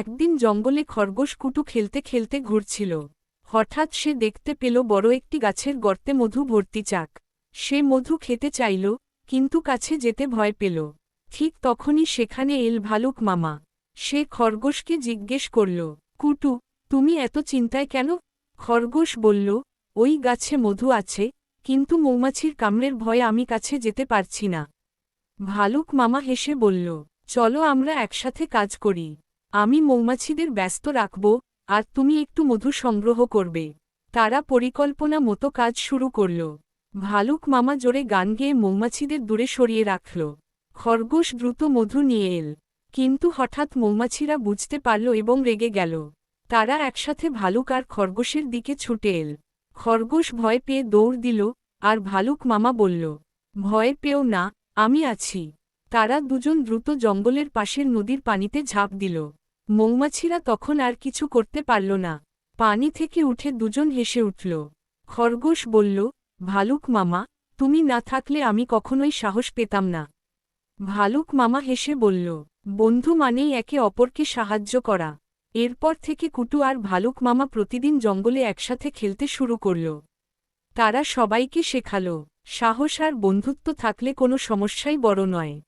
একদিন জঙ্গলে খরগোশ কুটু খেলতে খেলতে ঘুরছিল। হঠাৎ সে দেখতে পেল বড় একটি গাছের গর্তে মধু ভর্তি চাক। সে মধু খেতে চাইল, কিন্তু কাছে যেতে ভয় পেল। ঠিক তখনই সেখানে এল ভালুক মামা। সে খরগোশকে জিজ্ঞেস করল, কুটু, তুমি এত চিন্তায় কেন? খরগোশ বলল, ওই গাছে মধু আছে, কিন্তু মৌমাছির কামড়ের ভয়ে আমি কাছে যেতে পারছি না। ভালুক মামা হেসে বলল, চলো আমরা একসাথে কাজ করি। আমি মৌমাছিদের ব্যস্ত রাখব, আর তুমি একটু মধু সংগ্রহ করবে। তারা পরিকল্পনা মতো কাজ শুরু করল। ভালুক মামা জোরে গান গেয়ে মৌমাছিদের দূরে সরিয়ে রাখল। খরগোশ দ্রুত মধু নিয়ে এল। কিন্তু হঠাৎ মৌমাছিরা বুঝতে পারল এবং রেগে গেল। তারা একসাথে ভালুক আর খরগোশের দিকে ছুটে এল। খরগোশ ভয় পেয়ে দৌড় দিল, আর ভালুক মামা বলল, ভয় পেও না, আমি আছি। তারা দুজন দ্রুত জঙ্গলের পাশের নদীর পানিতে ঝাঁপ দিল। মৌমাছিরা তখন আর কিছু করতে পারল না। পানি থেকে উঠে দুজন হেসে উঠল। খরগোশ বলল, ভালুক মামা, তুমি না থাকলে আমি কখনোই সাহস পেতাম না। ভালুক মামা হেসে বলল, বন্ধু মানেই একে অপরকে সাহায্য করা। এরপর থেকে কুটু আর ভালুক মামা প্রতিদিন জঙ্গলে একসাথে খেলতে শুরু করল। তারা সবাইকে শেখাল, সাহস আর বন্ধুত্ব থাকলে কোনো সমস্যাই বড় নয়।